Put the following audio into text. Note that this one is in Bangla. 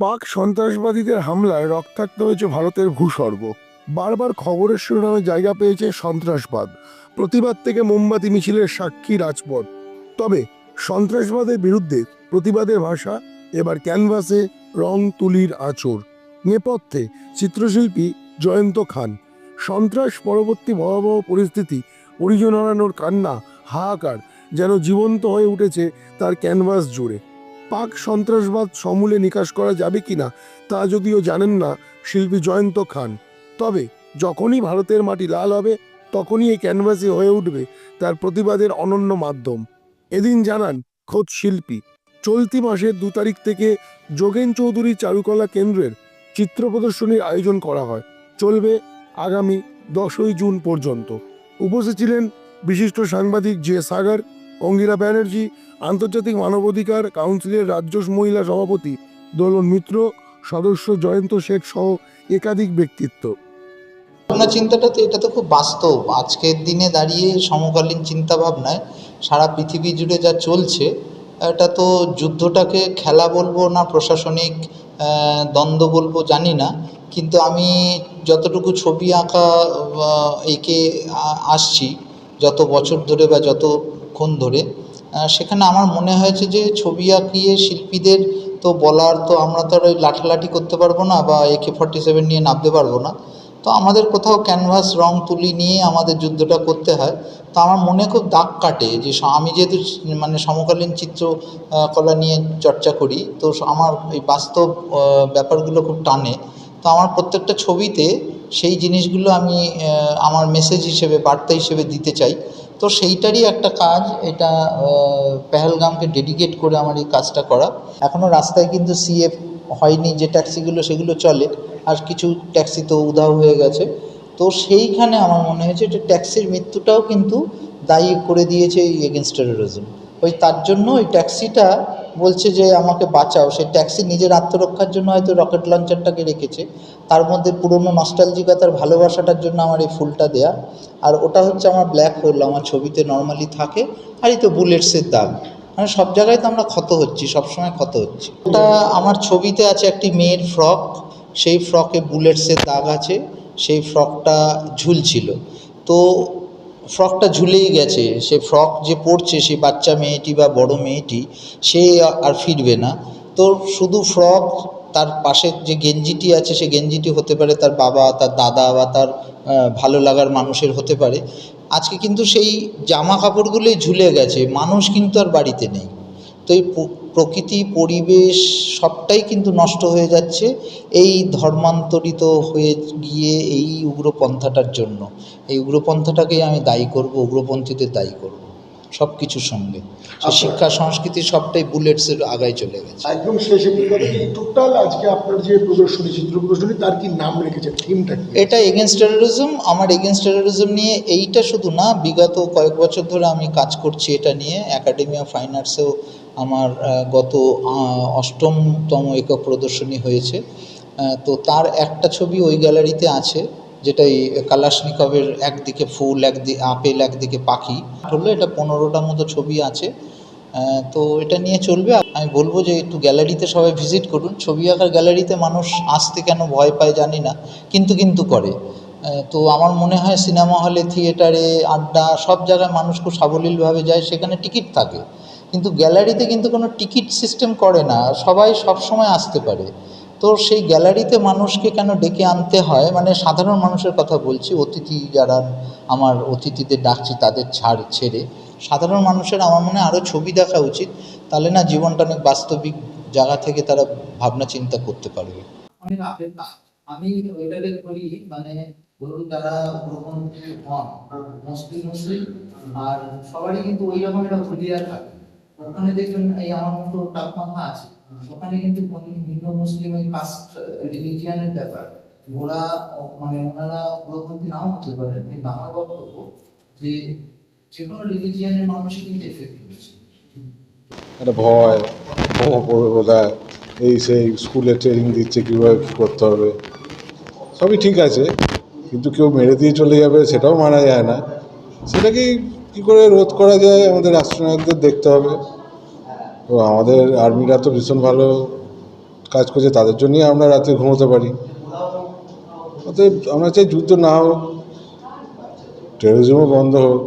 পাক সন্ত্রাসবাদীদের হামলায় রক্তাক্ত হয়েছে ভারতের ভূস্বর্গ। বারবার খবরের শিরোনামে জায়গা পেয়েছে সন্ত্রাসবাদ। প্রতিবাদ থেকে মোমবাতি, মিছিলের সাক্ষী রাজপথ। তবে সন্ত্রাসবাদের বিরুদ্ধে প্রতিবাদের ভাষা, এবার ক্যানভাসে রং তুলির আঁচড়। নেপথ্যে চিত্রশিল্পী জয়ন্ত খান, সন্ত্রাস পরবর্তী ভয়াবহ পরিস্থিতি পরিজন কান্না, হাহাকার, যেন জীবন্ত হয়ে উঠেছে তার ক্যানভাস জুড়ে। পাক সন্ত্রাসবাদ সমূলে নিকাশ করা যাবে কিনা তা যদিও জানেন না শিল্পী জয়ন্ত খান। তবে যখনই ভারতের মাটি লাল হবে, তখনই এই ক্যানভাসে হয়ে উঠবে তার প্রতিবাদের অনন্য মাধ্যম। এদিন জানান খোদ শিল্পী, চলতি মাসের দু তারিখ থেকে যোগেন চৌধুরী চারুকলা কেন্দ্রের চিত্র প্রদর্শনীর আয়োজন করা হয়। চলবে আগামী দশই জুন পর্যন্ত। উপস্থিত ছিলেন বিশিষ্ট সাংবাদিক জে সাগর অঙ্গিরা ব্যানার্জি, আন্তর্জাতিক মানবাধিকার কাউন্সিলের রাজ্য মহিলা সভাপতি, দোলন মিত্র, সদস্য জয়ন্ত শেখ সহ একাধিক ব্যক্তিত্ব। ভাবনা চিন্তাটা তো, এটা তো খুব বাস্তব। আজকের দিনে দাঁড়িয়ে সমকালীন চিন্তা ভাবনায় সারা পৃথিবী জুড়ে যা চলছে, এটা তো যুদ্ধটাকে খেলা বলব না, প্রশাসনিক দ্বন্দ্ব বলব জানি না। কিন্তু আমি যতটুকু ছবি আঁকা এঁকে আসছি, যত বছর ধরে বা যতক্ষণ ধরে। সেখানে আমার মনে হয়েছে যে ছবি আঁকিয়ে শিল্পীদের তো বলার তো আমরা তো আর ওই লাঠালাঠি করতে পারব না বা একে ফর্টি সেভেন নিয়ে নামতে পারব না। তো আমাদের কোথাও ক্যানভাস রং তুলি নিয়ে আমাদের যুদ্ধটা করতে হয়। তো আমার মনে খুব দাগ কাটে যে আমি যেহেতু মানে সমকালীন চিত্র কলা নিয়ে চর্চা করি, তো আমার এই বাস্তব ব্যাপারগুলো খুব টানে। তো আমার প্রত্যেকটা ছবিতে সেই জিনিসগুলো আমি আমার মেসেজ হিসেবে, বার্তা হিসেবে দিতে চাই। তো সেইটারই একটা কাজ, এটা পেহেলগামকে ডেডিকেট করে আমার এই কাজটা করা। এখনও রাস্তায় কিন্তু সিএফ হয়নি, যে ট্যাক্সিগুলো সেগুলো চলে, আর কিছু ট্যাক্সি তো উধাও হয়ে গেছে। তো সেইখানে আমার মনে হয়েছে যে ট্যাক্সির মৃত্যুটাও কিন্তু দায়ী করে দিয়েছে এই এগেনস্ট টেরোরিজম ওই তার জন্য ওই ট্যাক্সিটা বলছে যে আমাকে বাঁচাও। সেই ট্যাক্সি নিজের আত্মরক্ষার জন্য হয়তো রকেট লঞ্চারটাকে রেখেছে। তার মধ্যে পুরনো নস্টালজিকতার ভালোবাসাটার জন্য আমার এই ফুলটা দেয়া। আর ওটা হচ্ছে আমার ব্ল্যাক হোল, আমার ছবিতে নর্মালি থাকে। আর এই তো বুলেটসের দাগ। মানে সব জায়গায় তো আমরা ক্ষত হচ্ছি, সবসময় ক্ষত হচ্ছি। ওটা আমার ছবিতে আছে একটি মেয়ের ফ্রক। সেই ফ্রকে বুলেটসের দাগ আছে। সেই ফ্রকটা ঝুলছিল। তো ফ্রকটা ঝুলেই গেছে। সে ফ্রক যে পরছে সেই বাচ্চা মেয়েটি বা বড় মেয়েটি, সে আর ফিরবে না। তো শুধু ফ্রক, তার পাশের যে গেঞ্জিটি আছে, সে গেঞ্জিটি হতে পারে তার বাবা, তার দাদা বা তার ভালো লাগার মানুষের হতে পারে। আজকে কিন্তু সেই জামা কাপড়গুলোই ঝুলে গেছে। মানুষ কিন্তু আর বাড়িতে নেই। তো এই প্রকৃতি পরিবেশ সবটাই কিন্তু নষ্ট হয়ে যাচ্ছে এই ধর্মান্তরিত হয়ে গিয়ে এই উগ্রপন্থাটার জন্য। এই উগ্রপন্থাটাকেই আমি দায়ী করব উগ্রপন্থীদের দায়ী করব সব কিছুর সঙ্গে শিক্ষা সংস্কৃতি সবটাই বুলেটসের আগায় চলে গেছে। একদম শেষে টোটাল আজকে আপনার যে প্রদর্শনী চিত্র প্রদর্শনী তার কি নাম রেখেছে থিমটা কি? এটা এগেনস্ট টেরোরিজম আমার এগেনস্ট টেরোরিজম নিয়ে এইটা শুধু না বিগত কয়েক বছর ধরে আমি কাজ করছি এটা নিয়ে একাডেমি অফ ফাইন আর্টসেও আমার গত অষ্টমতম একক প্রদর্শনী হয়েছে। তো তার একটা ছবি ওই গ্যালারিতে আছে যেটা এই কালাশনিকভের একদিকে ফুল একদিকে আপেল, একদিকে পাখি। হলো এটা পনেরোটার মতো ছবি আছে। তো এটা নিয়ে চলবে। আমি বলব যে একটু গ্যালারিতে সবাই ভিজিট করুন। ছবি আঁকার গ্যালারিতে মানুষ আসতে কেন ভয় পায় জানি না, কিন্তু কিন্তু করে। তো আমার মনে হয় সিনেমা হলে, থিয়েটারে, আড্ডা, সব জায়গায় মানুষ খুব সাবলীলভাবে যায়, সেখানে টিকিট থাকে। কিন্তু গ্যালারিতে কিন্তু কোনো টিকিট সিস্টেম করে না, সবাই সব সময় আসতে পারে। তো সেই গ্যালারিতে মানুষকে কেন ডেকে আনতে হয়? মানে সাধারণ মানুষের কথা বলছি, অতিথি যারা আমার অতিথিদের ডাকছি তাদের ছাড় ছেড়ে। সাধারণ মানুষের আমার মনে আরও ছবি দেখা উচিত, তাহলে না জীবনটা অনেক বাস্তবিক জায়গা থেকে তারা ভাবনা চিন্তা করতে পারবে। আমি ওইটাকে করি মানে ধরুন যারা গ্রহণ হন মুসলিম মুসলিম আর সবারই কিন্তু ওই রকম একটা থাকে। ওখানে দেখবেন এই আমার মতো তাপমাত্রা আছে। ওখানে কিন্তু হিন্দু, মুসলিম ওই কাস্ট রিলিজিয়ানের ব্যাপার। ওরা মানে ওনারা গ্রহণী নাও হতে পারে। কিন্তু আমার বক্তব্য যে যে কোনো রিলিজিয়ানের মানুষই কিন্তু এফেক্ট হয়েছে একটা ভয় বোধহয়। এই সেই স্কুলে ট্রেনিং দিচ্ছে, কীভাবে কী করতে হবে? সবই ঠিক আছে, কিন্তু কেউ মেরে দিয়ে চলে যাবে, সেটাও মানা যায় না। সেটাকেই কী করে রোধ করা যায়? আমাদের রাষ্ট্রনায়কদের দেখতে হবে। তো আমাদের আর্মিরা তো ভীষণ ভালো কাজ করছে, তাদের জন্যই আমরা রাতে ঘুমোতে পারি। অতএব আমরা চাই যুদ্ধ না হোক টেরোরিজমও বন্ধ হোক।